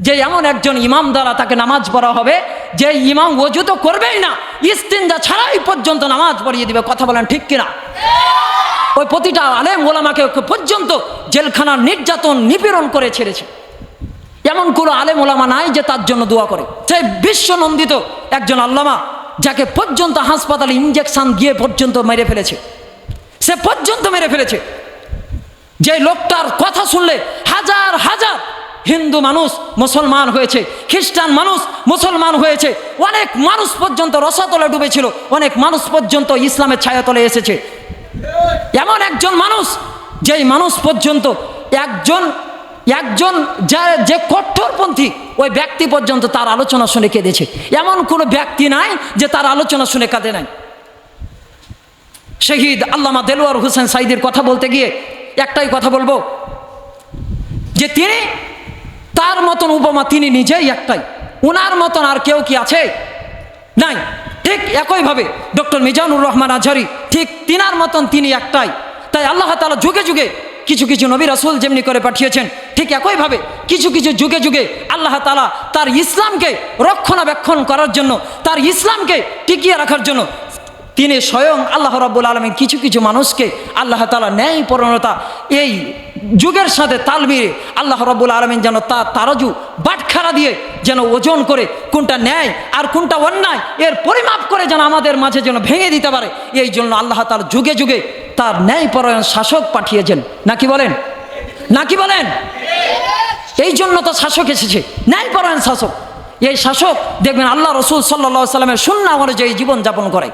যে এমন একজন ইমাম দ্বারা তাকে নামাজ পড়া হবে, যে ইমাম ওজু তো করবেই না, ইস্তিনজা ছাড়াই পর্যন্ত নামাজ পড়িয়ে দিবে, কথা বলেন ঠিক কিনা? ওই প্রতিটা আলেম ওলামাকে পর্যন্ত জেলখানার নির্যাতন নিপীড়ন করে ছেড়েছে। এমন কোনো আলেম ওলামা নাই যে তার জন্য দোয়া করে। সেই বিশ্বনন্দিত একজন আল্লামা, যাকে পর্যন্ত হাসপাতালে ইঞ্জেকশন দিয়ে পর্যন্ত মেরে ফেলেছে। সে পর্যন্ত মেরে ফেলেছে। যে লোকটার কথা শুনলে হিন্দু মানুষ মুসলমান হয়েছে, খ্রিস্টান মানুষ মুসলমান হয়েছে, অনেক মানুষ পর্যন্ত রসাতলে ডুবেছিল, অনেক মানুষ পর্যন্ত ইসলামের ছায়াতলে এসেছে। এমন একজন মানুষ, যেই মানুষ পর্যন্ত একজন একজন যা, যে কঠোরপন্থী ওই ব্যক্তি পর্যন্ত তার আলোচনা শুনে কেঁদেছে। এমন কোনো ব্যক্তি নাই যে তার আলোচনা শুনে কাঁদে নাই। শহীদ আল্লামা দেলোয়ার হোসেন সাইদের কথা বলতে গিয়ে একটাই কথা বলব, যে তিনি মতন উপমা তিনি নিজেই একটাই। ওনার মতন আর কেউ কি আছে? নাই। ঠিক একইভাবে ডক্টর মিজানুর রহমান আজহারি, ঠিক তিনার মতন তিনি একটাই। তাই আল্লাহ তালা যুগে যুগে কিছু কিছু নবী রাসুল যেমনি করে পাঠিয়েছেন, ঠিক একইভাবে কিছু কিছু যুগে যুগে আল্লাহ তালা তার ইসলামকে রক্ষণাবেক্ষণ করার জন্য, তার ইসলামকে টিকিয়ে রাখার জন্য তিনি স্বয়ং আল্লাহ রাব্বুল আলমী কিছু কিছু মানুষকে আল্লাহ তালা ন্যায় পরণতা এই যুগের সাথে তাল মিলিয়ে আল্লাহ রাব্বুল আলমিন যেন তা তারাজু বাটখারা দিয়ে যেন ওজন করে কোনটা ন্যায় আর কোনটা অন্যায়, এর পরিমাপ করে যেন আমাদের মাঝে যেন ভেঙে দিতে পারে। এই জন্য আল্লাহ তার যুগে যুগে তার ন্যায় পরায়ণ শাসক পাঠিয়েছেন। নাকি বলেন? নাকি বলেন? এই জন্য তো শাসক এসেছে ন্যায় পরায়ণ শাসক। এই শাসক দেখবেন আল্লাহ রসুল সাল্লা সাল্লামের শূন্য অনুযায়ী জীবনযাপন করে।